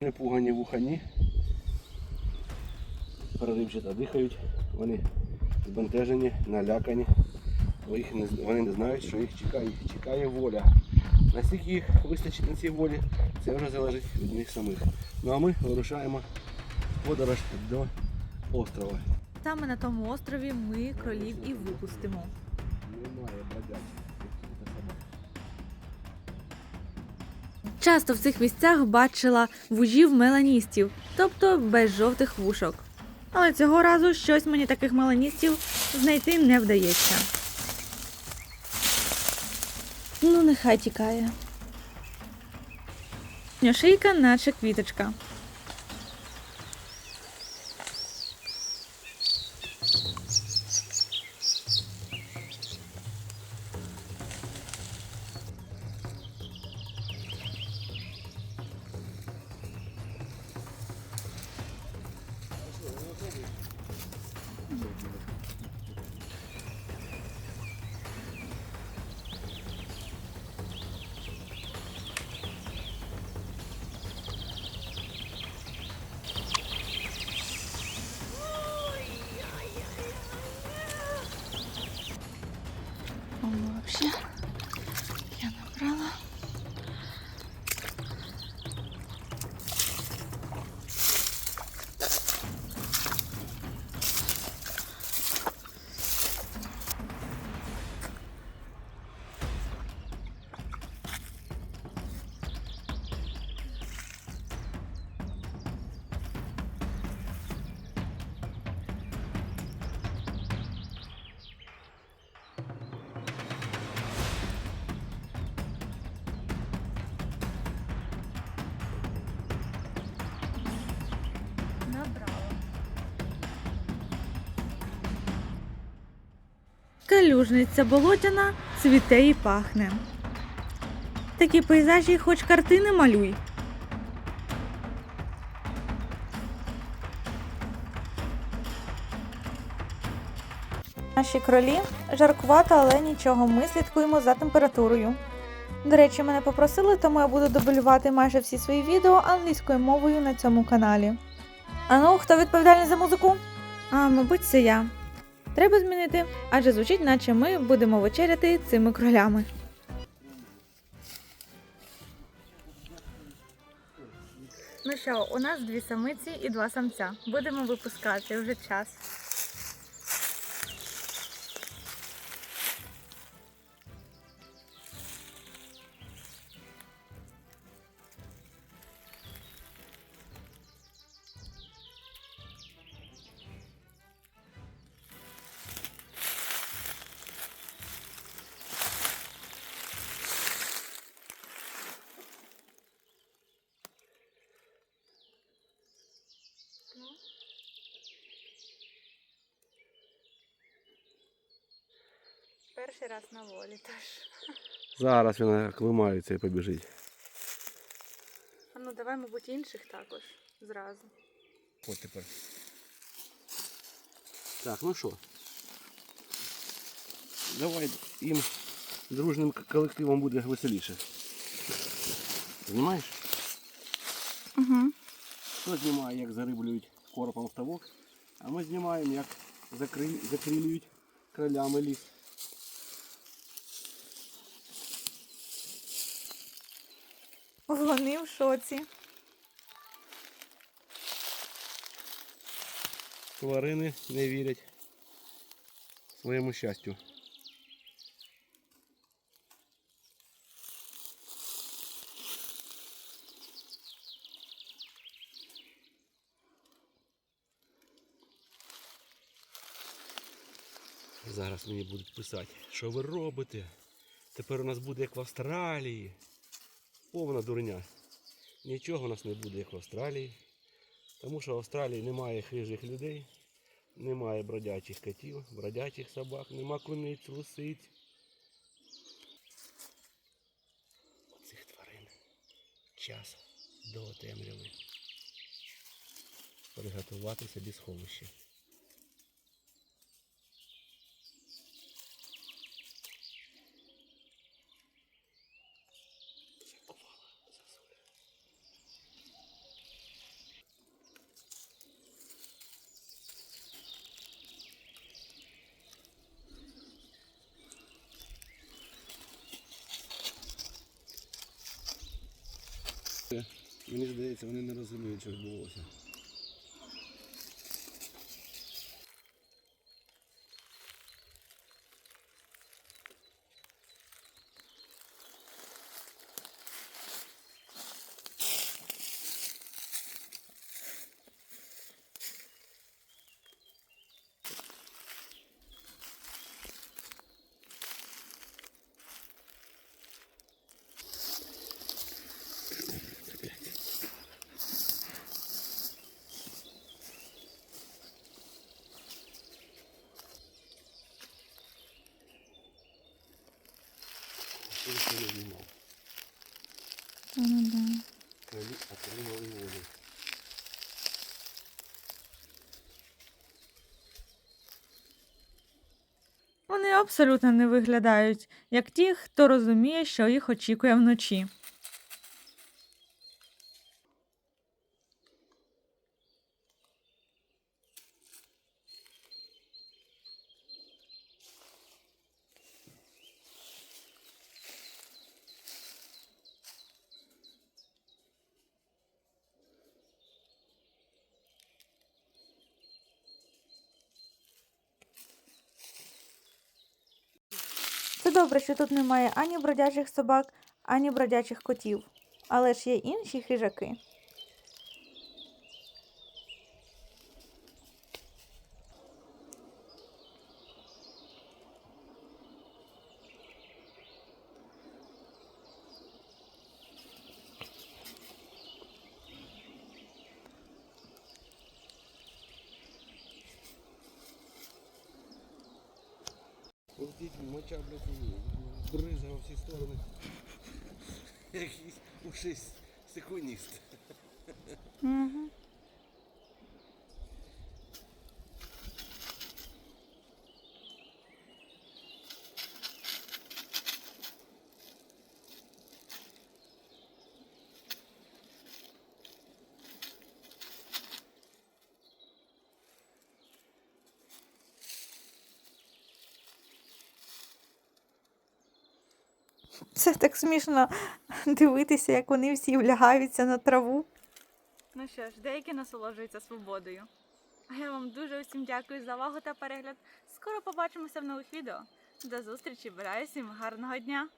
Не пугані вухані. Переривчато дихають. Вони збентежені, налякані. Вони не знають, що їх чекає, чекає воля. Наскільки їх вистачить на цій волі, це вже залежить від них самих. Ну а ми вирушаємо подорож до острова. Саме на тому острові ми кролів і випустимо. Немає бродячих. Часто в цих місцях бачила вужів меланістів, тобто без жовтих вушок. Але цього разу щось мені таких меланістів знайти не вдається. Ну, нехай тікає. Шийка, наче квіточка. 手机的 so. Калюжниця болотяна цвіте і пахне. Такі пейзажі, хоч картини малюй. Наші кролі жаркувато, але нічого. Ми слідкуємо за температурою. До речі, мене попросили, тому я буду дублювати майже всі свої відео англійською мовою на цьому каналі. А ну, хто відповідальний за музику? А, мабуть, це я. Треба змінити, адже звучить, наче ми будемо вечеряти цими кролями. Ну що, у нас дві самиці і два самця. Будемо випускати вже час. Перший раз на волі теж. Зараз він оклимається і побіжить. А ну давай, мабуть, інших також зразу. От тепер. Так, ну що? Давай їм дружним колективом буде веселіше. Знімаєш? Угу. Хто знімає, як зариблюють коропом ставок, а ми знімаємо, як закрилюють кролями ліс. Вони в шоці. Тварини не вірять своєму щастю. Зараз мені будуть писати, що ви робите? Тепер у нас буде як в Австралії. Повна дурня. Нічого у нас не буде як в Австралії. Тому що в Австралії немає хижих людей, немає бродячих котів, бродячих собак, нема куниць, лисиць. Цих тварин час до темряви. Приготувати собі сховище. Мені здається, вони не розуміють, що відбулося. Ніхто не знімав. Коли отримали воду. Вони абсолютно не виглядають як ті, хто розуміє, що їх очікує вночі. Це добре, що тут немає ані бродячих собак, ані бродячих котів. Але ж є інші хижаки. Летить моча, блядь, і бриза во всі сторони. Якийсь ушист секундіст. Угу. Це так смішно дивитися, як вони всі влягаються на траву. Ну що ж, деякі насолоджуються свободою. А я вам дуже усім дякую за увагу та перегляд. Скоро побачимося в нових відео. До зустрічі, бажаю всім гарного дня!